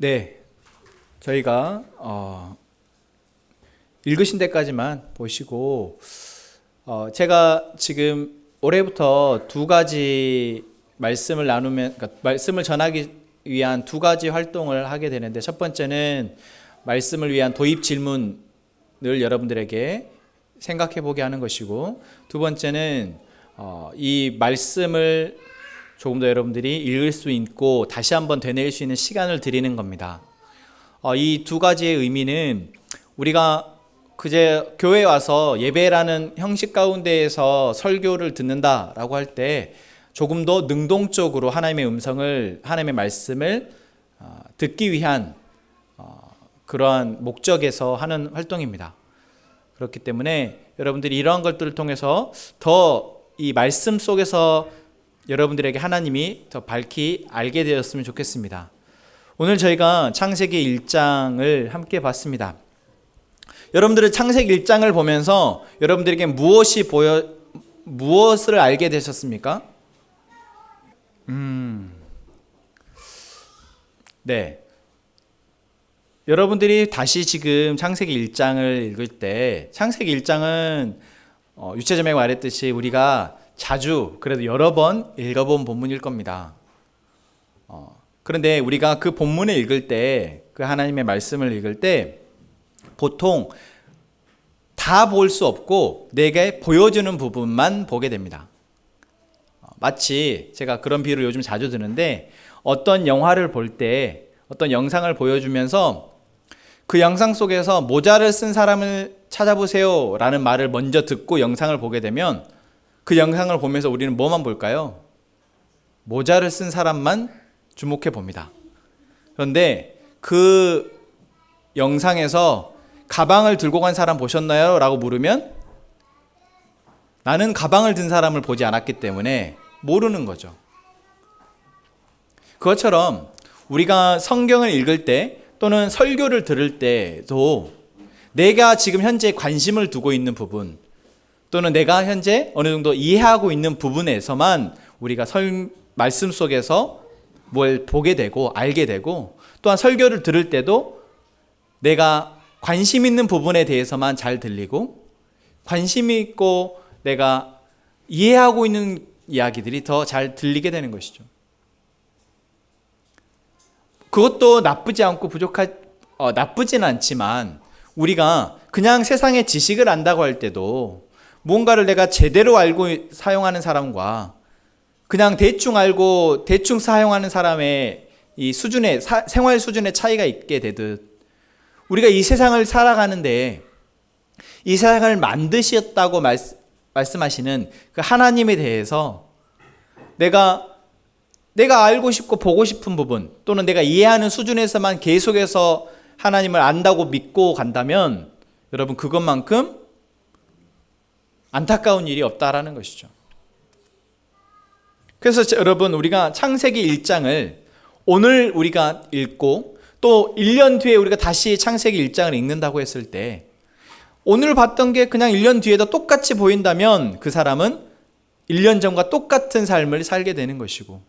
네, 저희가 어, 읽으신 데까지만 보시고 어, 제가 지금 올해부터 두 가지 말씀을 나누면 그러니까 말씀을 전하기 위한 두 가지 활동을 하게 되는데 첫 번째는 말씀을 위한 도입 질문을 여러분들에게 생각해 보게 하는 것이고 두 번째는 어, 이 말씀을 조금 더 여러분들이 읽을 수 있고 다시 한번 되뇌일 수 있는 시간을 드리는 겁니다. 어, 이 두 가지의 의미는 우리가 그제 교회 와서 예배라는 형식 가운데에서 설교를 듣는다라고 할 때 조금 더 능동적으로 하나님의 음성을 하나님의 말씀을 어, 듣기 위한 어, 그러한 목적에서 하는 활동입니다. 그렇기 때문에 여러분들이 이러한 것들을 통해서 더 이 말씀 속에서 여러분들에게 하나님이 더 밝히 알게 되었으면 좋겠습니다. 오늘 저희가 창세기 1장을 함께 봤습니다. 여러분들은 창세기 1장을 보면서 여러분들에게 무엇이 보여 무엇을 알게 되셨습니까? 음. 네. 여러분들이 다시 지금 창세기 1장을 읽을 때 창세기 1장은 어, 유채점에 말했듯이 우리가 자주 그래도 여러 번 읽어본 본문일 겁니다. 어, 그런데 우리가 그 본문을 읽을 때 그 하나님의 말씀을 읽을 때 보통 다 볼 수 없고 내게 보여주는 부분만 보게 됩니다. 어, 마치 제가 그런 비유를 요즘 자주 드는데 어떤 영화를 볼 때 어떤 영상을 보여주면서 그 영상 속에서 모자를 쓴 사람을 찾아보세요 라는 말을 먼저 듣고 영상을 보게 되면 그 영상을 보면서 우리는 뭐만 볼까요? 모자를 쓴 사람만 주목해 봅니다. 그런데 그 영상에서 가방을 들고 간 사람 보셨나요? 라고 물으면 나는 가방을 든 사람을 보지 않았기 때문에 모르는 거죠. 그것처럼 우리가 성경을 읽을 때 또는 설교를 들을 때도 내가 지금 현재 관심을 두고 있는 부분 또는 내가 현재 어느 정도 이해하고 있는 부분에서만 우리가 설, 말씀 속에서 뭘 보게 되고 알게 되고 또한 설교를 들을 때도 내가 관심 있는 부분에 대해서만 잘 들리고 관심 있고 내가 이해하고 있는 이야기들이 더 잘 들리게 되는 것이죠. 그것도 나쁘지 않고 부족하 어, 나쁘진 않지만 우리가 그냥 세상의 지식을 안다고 할 때도 뭔가를 내가 제대로 알고 사용하는 사람과 그냥 대충 알고 대충 사용하는 사람의 이 수준의 사, 생활 수준의 차이가 있게 되듯 우리가 이 세상을 살아가는데 이 세상을 만드셨다고 말, 말씀하시는 그 하나님에 대해서 내가 내가 알고 싶고 보고 싶은 부분 또는 내가 이해하는 수준에서만 계속해서 하나님을 안다고 믿고 간다면 여러분 그것만큼 안타까운 일이 없다라는 것이죠. 그래서 여러분 우리가 창세기 1장을 오늘 우리가 읽고 또 1년 뒤에 우리가 다시 창세기 1장을 읽는다고 했을 때 오늘 봤던 게 그냥 1년 뒤에도 똑같이 보인다면 그 사람은 1년 전과 똑같은 삶을 살게 되는 것이고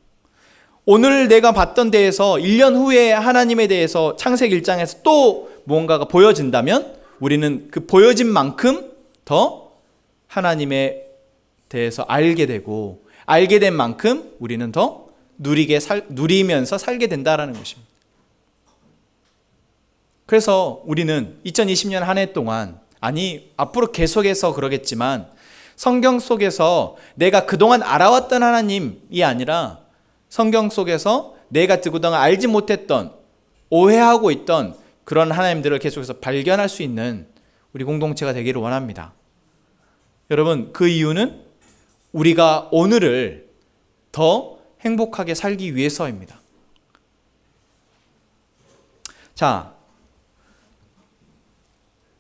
오늘 내가 봤던 데에서 1년 후에 하나님에 대해서 창세기 1장에서 또 무언가가 보여진다면 우리는 그 보여진 만큼 더 하나님에 대해서 알게 되고 알게 된 만큼 우리는 더 누리게 살, 누리면서 살게 된다라는 것입니다. 그래서 우리는 2020년 한 해 동안 아니 앞으로 계속해서 그러겠지만 성경 속에서 내가 그동안 알아왔던 하나님이 아니라 성경 속에서 내가 그동안 알지 못했던 오해하고 있던 그런 하나님들을 계속해서 발견할 수 있는 우리 공동체가 되기를 원합니다. 여러분 그 이유는 우리가 오늘을 더 행복하게 살기 위해서입니다. 자,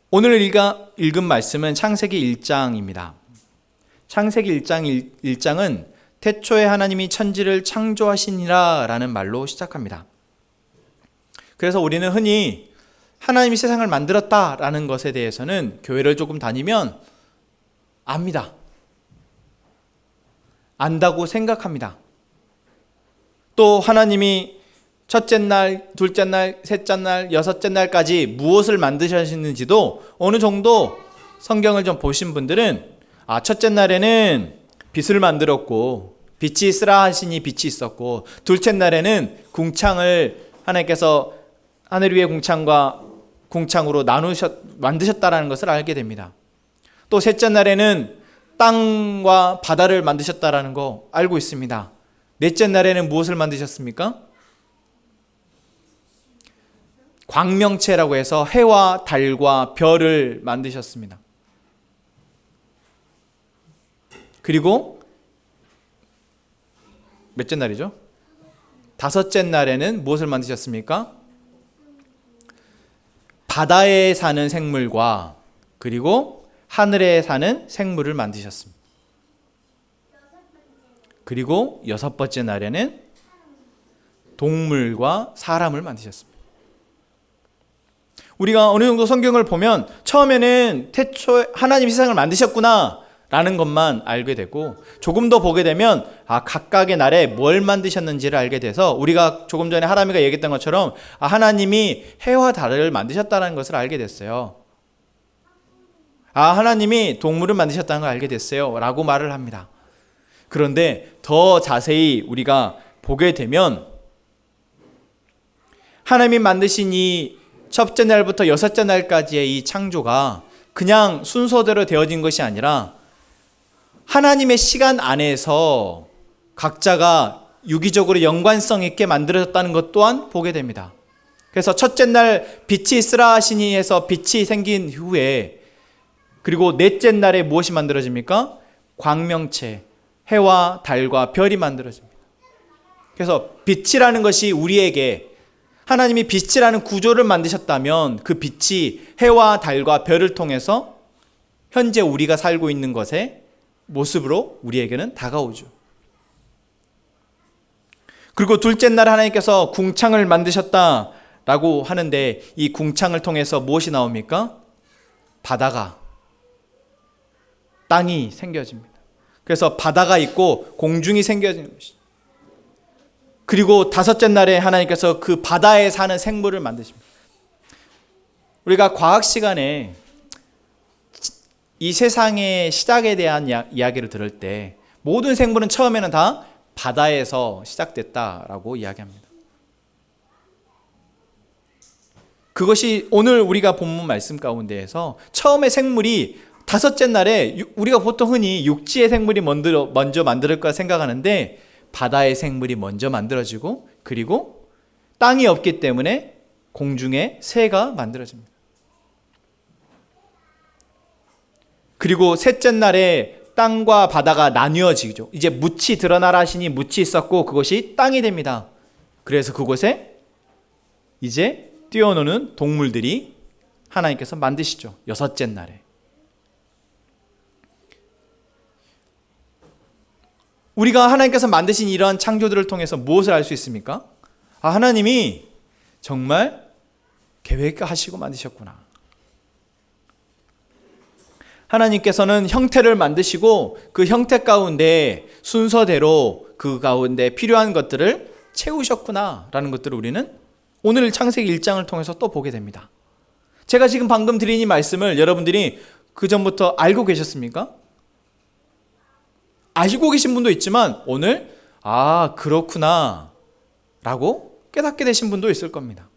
오늘 읽아, 읽은 말씀은 창세기 1장입니다. 창세기 1장 1장은 태초에 하나님이 천지를 창조하시니라 라는 말로 시작합니다. 그래서 우리는 흔히 하나님이 세상을 만들었다 라는 것에 대해서는 교회를 조금 다니면 압니다. 안다고 생각합니다. 또 하나님이 첫째 날, 둘째 날, 셋째 날, 여섯째 날까지 무엇을 만드셨는지도 어느 정도 성경을 좀 보신 분들은 아, 첫째 날에는 빛을 만들었고 빛이 있으라 하시니 빛이 있었고 둘째 날에는 궁창을 하나님께서 하늘 위의 궁창과 궁창으로 나누셨 만드셨다라는 것을 알게 됩니다. 또 셋째 날에는 땅과 바다를 만드셨다라는 거 알고 있습니다. 넷째 날에는 무엇을 만드셨습니까? 광명체라고 해서 해와 달과 별을 만드셨습니다. 그리고 몇째 날이죠? 다섯째 날에는 무엇을 만드셨습니까? 바다에 사는 생물과 그리고 하늘에 사는 생물을 만드셨습니다. 그리고 여섯 번째 날에는 동물과 사람을 만드셨습니다. 우리가 어느 정도 성경을 보면 처음에는 태초 하나님 세상을 만드셨구나 라는 것만 알게 되고 조금 더 보게 되면 아 각각의 날에 뭘 만드셨는지를 알게 돼서 우리가 조금 전에 하람이가 얘기했던 것처럼 아 하나님이 해와 달을 만드셨다는 것을 알게 됐어요. 아 하나님이 동물을 만드셨다는 걸 알게 됐어요 라고 말을 합니다. 그런데 더 자세히 우리가 보게 되면 하나님이 만드신 이 첫째 날부터 여섯째 날까지의 이 창조가 그냥 순서대로 되어진 것이 아니라 하나님의 시간 안에서 각자가 유기적으로 연관성 있게 만들어졌다는 것 또한 보게 됩니다. 그래서 첫째 날 빛이 있으라 하시니 해서 빛이 생긴 후에 그리고 넷째 날에 무엇이 만들어집니까? 광명체, 해와 달과 별이 만들어집니다. 그래서 빛이라는 것이 우리에게 하나님이 빛이라는 구조를 만드셨다면 그 빛이 해와 달과 별을 통해서 현재 우리가 살고 있는 것에 모습으로 우리에게는 다가오죠. 그리고 둘째 날 하나님께서 궁창을 만드셨다라고 하는데 이 궁창을 통해서 무엇이 나옵니까? 바다가 땅이 생겨집니다. 그래서 바다가 있고 공중이 생겨지는 것이죠. 그리고 다섯째 날에 하나님께서 그 바다에 사는 생물을 만드십니다. 우리가 과학 시간에 이 세상의 시작에 대한 이야기를 들을 때 모든 생물은 처음에는 다 바다에서 시작됐다라고 이야기합니다. 그것이 오늘 우리가 본문 말씀 가운데에서 처음에 생물이 다섯째 날에 우리가 보통 흔히 육지의 생물이 먼저, 먼저 만들 까 생각하는데 바다의 생물이 먼저 만들어지고 그리고 땅이 없기 때문에 공중에 새가 만들어집니다. 그리고 셋째 날에 땅과 바다가 나뉘어지죠. 이제 묻이 드러나라 하시니 묻이 있었고 그것이 땅이 됩니다. 그래서 그곳에 이제 뛰어노는 동물들이 하나님께서 만드시죠. 여섯째 날에. 우리가 하나님께서 만드신 이러한 창조들을 통해서 무엇을 알 수 있습니까? 아, 하나님이 정말 계획하시고 만드셨구나. 하나님께서는 형태를 만드시고 그 형태 가운데 순서대로 그 가운데 필요한 것들을 채우셨구나라는 것들을 우리는 오늘 창세기 1장을 통해서 또 보게 됩니다. 제가 지금 방금 드린 이 말씀을 여러분들이 그 전부터 알고 계셨습니까? 아시고 계신 분도 있지만 오늘 아, 그렇구나 라고 깨닫게 되신 분도 있을 겁니다.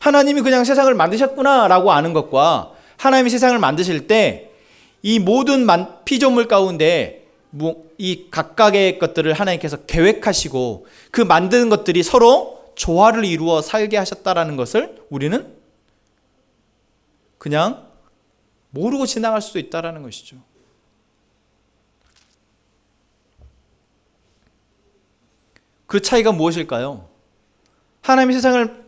하나님이 그냥 세상을 만드셨구나 라고 아는 것과 하나님이 세상을 만드실 때 이 모든 피조물 가운데 이 각각의 것들을 하나님께서 계획하시고 그 만드는 것들이 서로 조화를 이루어 살게 하셨다라는 것을 우리는 그냥 모르고 지나갈 수도 있다라는 것이죠. 그 차이가 무엇일까요? 하나님이 세상을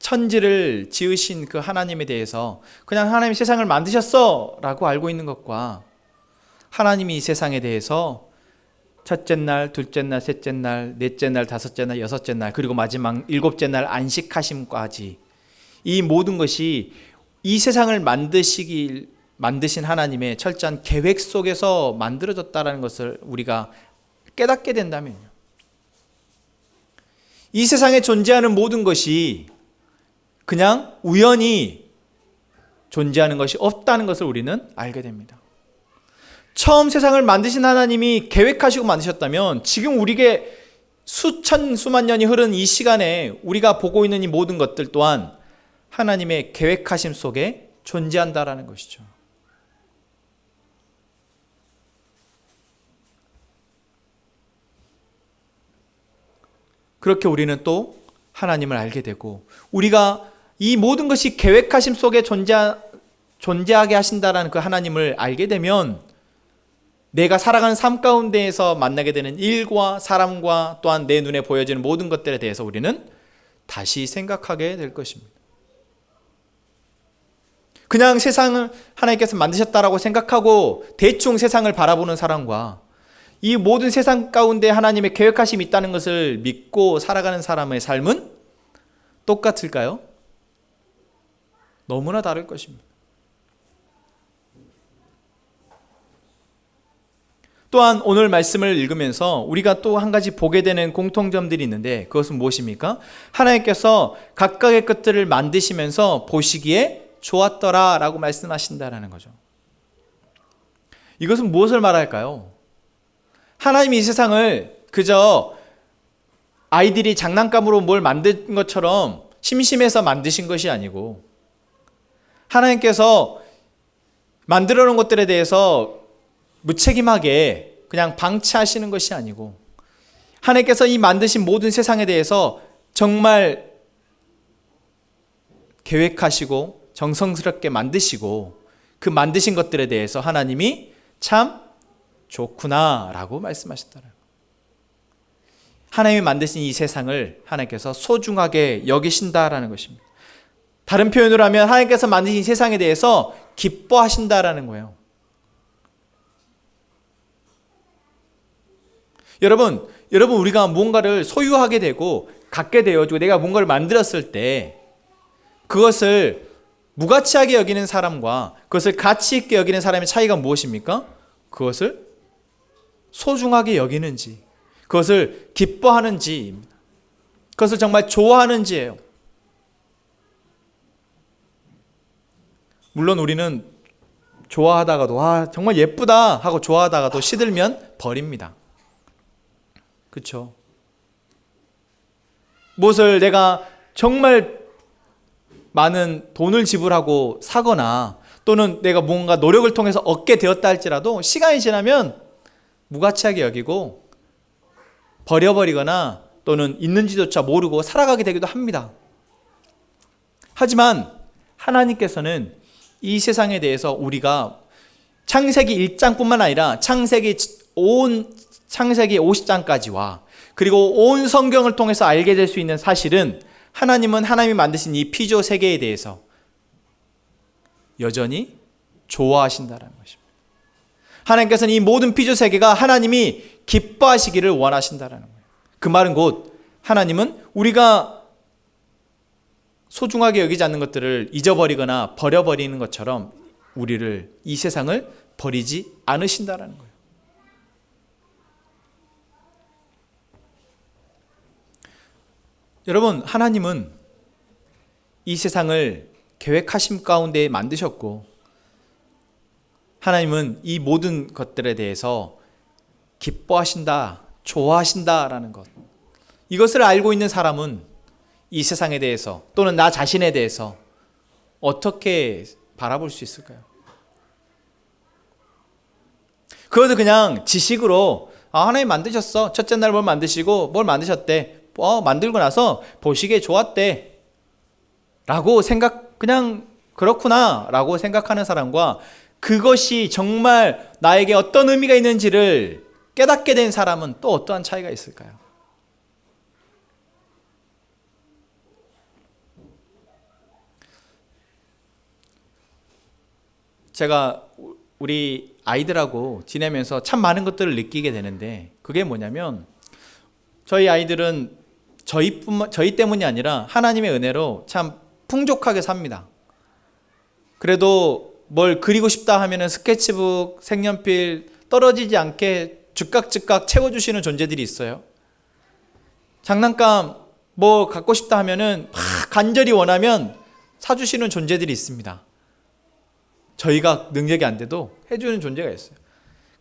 천지를 지으신 그 하나님에 대해서 그냥 하나님이 세상을 만드셨어 라고 알고 있는 것과 하나님이 이 세상에 대해서 첫째 날, 둘째 날, 셋째 날, 넷째 날, 다섯째 날, 여섯째 날, 그리고 마지막 일곱째 날 안식하심까지 이 모든 것이 이 세상을 만드시길 만드신 하나님의 철저한 계획 속에서 만들어졌다라는 것을 우리가 깨닫게 된다면요. 이 세상에 존재하는 모든 것이 그냥 우연히 존재하는 것이 없다는 것을 우리는 알게 됩니다. 처음 세상을 만드신 하나님이 계획하시고 만드셨다면 지금 우리에게 수천 수만 년이 흐른 이 시간에 우리가 보고 있는 이 모든 것들 또한 하나님의 계획하심 속에 존재한다라는 것이죠. 그렇게 우리는 또 하나님을 알게 되고 우리가 이 모든 것이 계획하심 속에 존재 존재하게 하신다라는 그 하나님을 알게 되면 내가 살아가는 삶 가운데에서 만나게 되는 일과 사람과 또한 내 눈에 보여지는 모든 것들에 대해서 우리는 다시 생각하게 될 것입니다. 그냥 세상을 하나님께서 만드셨다라고 생각하고 대충 세상을 바라보는 사람과 이 모든 세상 가운데 하나님의 계획하심이 있다는 것을 믿고 살아가는 사람의 삶은 똑같을까요? 너무나 다를 것입니다. 또한 오늘 말씀을 읽으면서 우리가 또 한 가지 보게 되는 공통점들이 있는데 그것은 무엇입니까? 하나님께서 각각의 것들을 만드시면서 보시기에 좋았더라 라고 말씀하신다라는 거죠. 이것은 무엇을 말할까요? 하나님이 이 세상을 그저 아이들이 장난감으로 뭘 만든 것처럼 심심해서 만드신 것이 아니고 하나님께서 만들어 놓은 것들에 대해서 무책임하게 그냥 방치하시는 것이 아니고 하나님께서 이 만드신 모든 세상에 대해서 정말 계획하시고 정성스럽게 만드시고 그 만드신 것들에 대해서 하나님이 참 좋구나라고 말씀하셨더라. 하나님이 만드신 이 세상을 하나님께서 소중하게 여기신다라는 것입니다. 다른 표현으로 하면 하나님께서 만드신 이 세상에 대해서 기뻐하신다라는 거예요. 여러분, 여러분 우리가 무언가를 소유하게 되고 갖게 되어지고 내가 뭔가를 만들었을 때 그것을 무가치하게 여기는 사람과 그것을 가치 있게 여기는 사람의 차이가 무엇입니까? 그것을 소중하게 여기는지, 그것을 기뻐하는지입니다. 그것을 정말 좋아하는지예요. 물론 우리는 좋아하다가도 아 정말 예쁘다 하고 좋아하다가도 시들면 버립니다. 그렇죠? 무엇을 내가 정말 많은 돈을 지불하고 사거나 또는 내가 뭔가 노력을 통해서 얻게 되었다 할지라도 시간이 지나면 무가치하게 여기고 버려버리거나 또는 있는지조차 모르고 살아가게 되기도 합니다. 하지만 하나님께서는 이 세상에 대해서 우리가 창세기 1장뿐만 아니라 창세기 온 창세기 50장까지와 그리고 온 성경을 통해서 알게 될 수 있는 사실은 하나님은 하나님이 만드신 이 피조 세계에 대해서 여전히 좋아하신다는 것입니다. 하나님께서는 이 모든 피조 세계가 하나님이 기뻐하시기를 원하신다라는 거예요. 그 말은 곧 하나님은 우리가 소중하게 여기지 않는 것들을 잊어버리거나 버려버리는 것처럼 우리를 이 세상을 버리지 않으신다라는 거예요. 여러분, 하나님은 이 세상을 계획하심 가운데 만드셨고, 하나님은 이 모든 것들에 대해서 기뻐하신다, 좋아하신다라는 것. 이것을 알고 있는 사람은 이 세상에 대해서 또는 나 자신에 대해서 어떻게 바라볼 수 있을까요? 그것도 그냥 지식으로 아, 하나님 만드셨어. 첫째 날 뭘 만드시고 뭘 만드셨대. 어, 만들고 나서 보시기에 좋았대. 라고 생각, 그냥 그렇구나. 라고 생각하는 사람과 그것이 정말 나에게 어떤 의미가 있는지를 깨닫게 된 사람은 또 어떠한 차이가 있을까요? 제가 우리 아이들하고 지내면서 참 많은 것들을 느끼게 되는데 그게 뭐냐면 저희 아이들은 저희뿐만 저희 때문이 아니라 하나님의 은혜로 참 풍족하게 삽니다. 그래도 뭘 그리고 싶다 하면은 스케치북, 색연필 떨어지지 않게 즉각 즉각 채워주시는 존재들이 있어요. 장난감 뭐 갖고 싶다 하면은 막 간절히 원하면 사주시는 존재들이 있습니다. 저희가 능력이 안 돼도 해주는 존재가 있어요.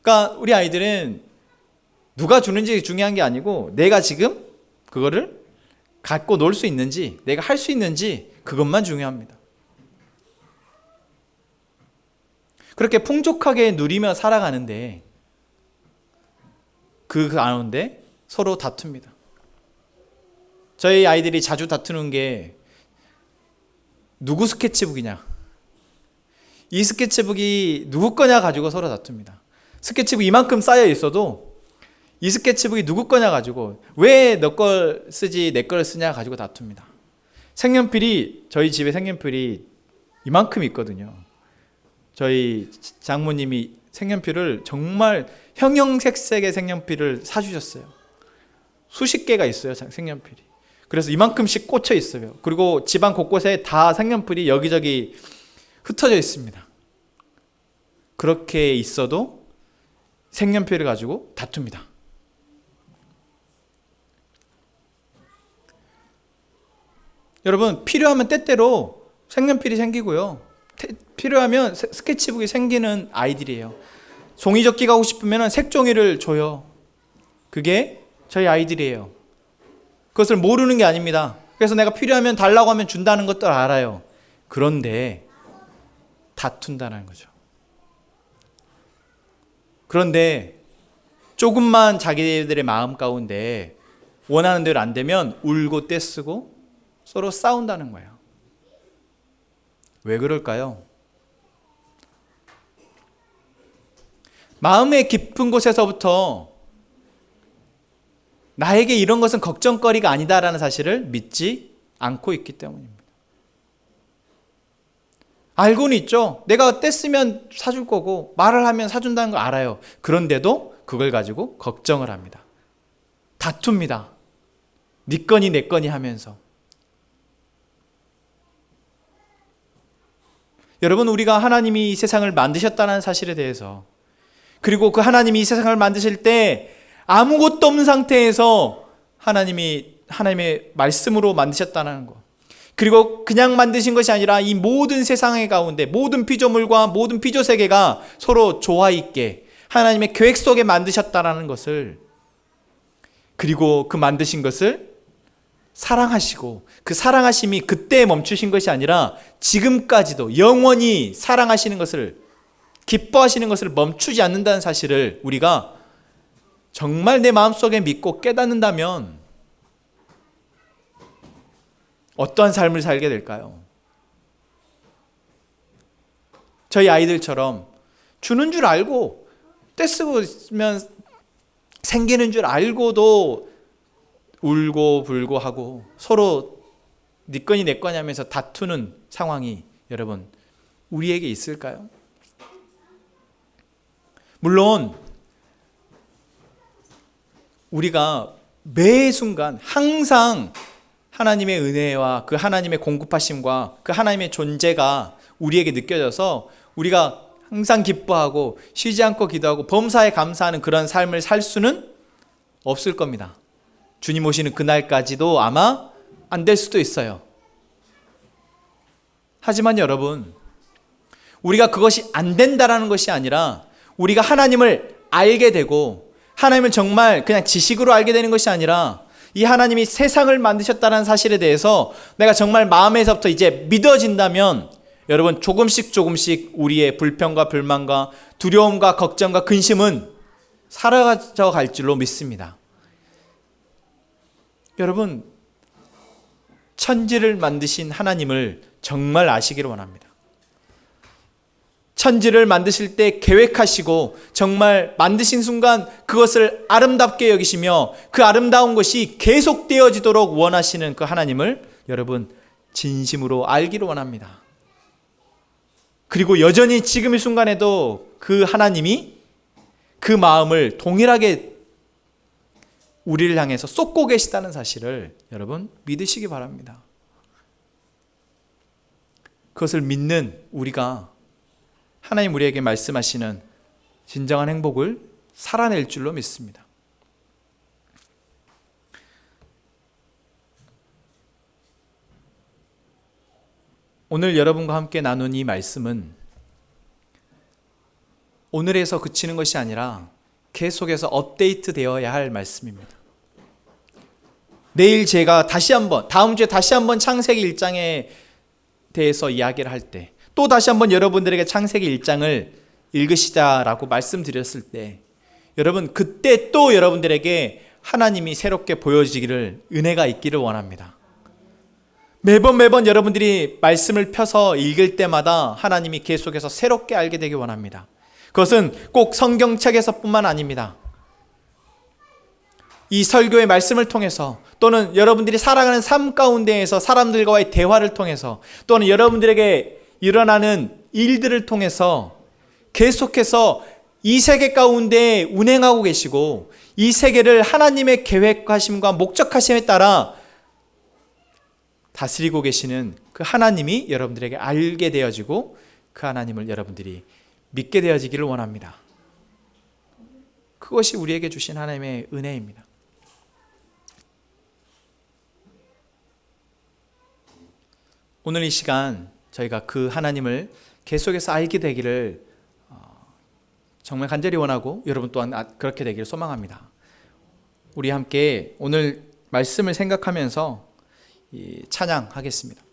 그러니까 우리 아이들은 누가 주는지 중요한 게 아니고 내가 지금 그거를 갖고 놀 수 있는지 내가 할 수 있는지 그것만 중요합니다. 그렇게 풍족하게 누리며 살아가는데 그 가운데 서로 다툽니다. 저희 아이들이 자주 다투는 게 누구 스케치북이냐? 이 스케치북이 누구 거냐 가지고 서로 다툽니다. 스케치북 이만큼 쌓여 있어도 이 스케치북이 누구 거냐 가지고 왜 너 걸 쓰지 내 걸 쓰냐 가지고 다툽니다. 색연필이 저희 집에 색연필이 이만큼 있거든요. 저희 장모님이 색연필을 정말 형형색색의 색연필을 사주셨어요. 수십 개가 있어요, 색연필이. 그래서 이만큼씩 꽂혀 있어요. 그리고 집안 곳곳에 다 색연필이 여기저기 흩어져 있습니다. 그렇게 있어도 색연필을 가지고 다툽니다. 여러분 필요하면 때때로 색연필이 생기고요. 필요하면 스케치북이 생기는 아이들이에요. 종이 접기 가고 싶으면 색종이를 줘요. 그게 저희 아이들이에요. 그것을 모르는 게 아닙니다. 그래서 내가 필요하면 달라고 하면 준다는 것도 알아요. 그런데 다툰다는 거죠. 그런데 조금만 자기들의 마음 가운데 원하는 대로 안 되면 울고 떼쓰고 서로 싸운다는 거예요. 왜 그럴까요? 마음의 깊은 곳에서부터 나에게 이런 것은 걱정거리가 아니다라는 사실을 믿지 않고 있기 때문입니다. 알고는 있죠. 내가 뗐으면 사줄 거고 말을 하면 사준다는 걸 알아요. 그런데도 그걸 가지고 걱정을 합니다. 다툽니다. 네 거니 내 거니 하면서. 여러분 우리가 하나님이 이 세상을 만드셨다는 사실에 대해서 그리고 그 하나님이 이 세상을 만드실 때 아무것도 없는 상태에서 하나님이 하나님의 말씀으로 만드셨다는 것. 그리고 그냥 만드신 것이 아니라 이 모든 세상의 가운데 모든 피조물과 모든 피조 세계가 서로 조화 있게 하나님의 계획 속에 만드셨다라는 것을 그리고 그 만드신 것을 사랑하시고 그 사랑하심이 그때 멈추신 것이 아니라 지금까지도 영원히 사랑하시는 것을 기뻐하시는 것을 멈추지 않는다는 사실을 우리가 정말 내 마음속에 믿고 깨닫는다면 어떠한 삶을 살게 될까요? 저희 아이들처럼 주는 줄 알고 떼쓰고 있으면 생기는 줄 알고도 울고 불고 하고 서로 네 거니 내 거니 하면서 다투는 상황이 여러분 우리에게 있을까요? 물론 우리가 매 순간 항상 하나님의 은혜와 그 하나님의 공급하심과 그 하나님의 존재가 우리에게 느껴져서 우리가 항상 기뻐하고 쉬지 않고 기도하고 범사에 감사하는 그런 삶을 살 수는 없을 겁니다. 주님 오시는 그날까지도 아마 안 될 수도 있어요. 하지만 여러분, 우리가 그것이 안 된다라는 것이 아니라 우리가 하나님을 알게 되고 하나님을 정말 그냥 지식으로 알게 되는 것이 아니라 이 하나님이 세상을 만드셨다는 사실에 대해서 내가 정말 마음에서부터 이제 믿어진다면 여러분 조금씩 조금씩 우리의 불평과 불만과 두려움과 걱정과 근심은 사라져 갈 줄로 믿습니다. 여러분 천지를 만드신 하나님을 정말 아시기를 원합니다. 천지를 만드실 때 계획하시고 정말 만드신 순간 그것을 아름답게 여기시며 그 아름다운 것이 계속되어지도록 원하시는 그 하나님을 여러분 진심으로 알기를 원합니다. 그리고 여전히 지금 이 순간에도 그 하나님이 그 마음을 동일하게 우리를 향해서 쏟고 계시다는 사실을 여러분 믿으시기 바랍니다. 그것을 믿는 우리가 하나님 우리에게 말씀하시는 진정한 행복을 살아낼 줄로 믿습니다. 오늘 여러분과 함께 나눈 이 말씀은 오늘에서 그치는 것이 아니라 계속해서 업데이트 되어야 할 말씀입니다. 내일 제가 다시 한번 다음 주에 다시 한번 창세기 1장에 대해서 이야기를 할 때 또 다시 한번 여러분들에게 창세기 1장을 읽으시자라고 말씀드렸을 때 여러분 그때 또 여러분들에게 하나님이 새롭게 보여지기를 은혜가 있기를 원합니다. 매번 매번 여러분들이 말씀을 펴서 읽을 때마다 하나님이 계속해서 새롭게 알게 되기 원합니다. 그것은 꼭 성경책에서뿐만 아닙니다. 이 설교의 말씀을 통해서 또는 여러분들이 살아가는 삶 가운데에서 사람들과의 대화를 통해서 또는 여러분들에게 일어나는 일들을 통해서 계속해서 이 세계 가운데 운행하고 계시고 이 세계를 하나님의 계획하심과 목적하심에 따라 다스리고 계시는 그 하나님이 여러분들에게 알게 되어지고 그 하나님을 여러분들이 믿게 되어지기를 원합니다. 그것이 우리에게 주신 하나님의 은혜입니다. 오늘 이 시간 저희가 그 하나님을 계속해서 알게 되기를 어, 정말 간절히 원하고 여러분 또한 아- 그렇게 되기를 소망합니다. 우리 함께 오늘 말씀을 생각하면서 이 찬양하겠습니다.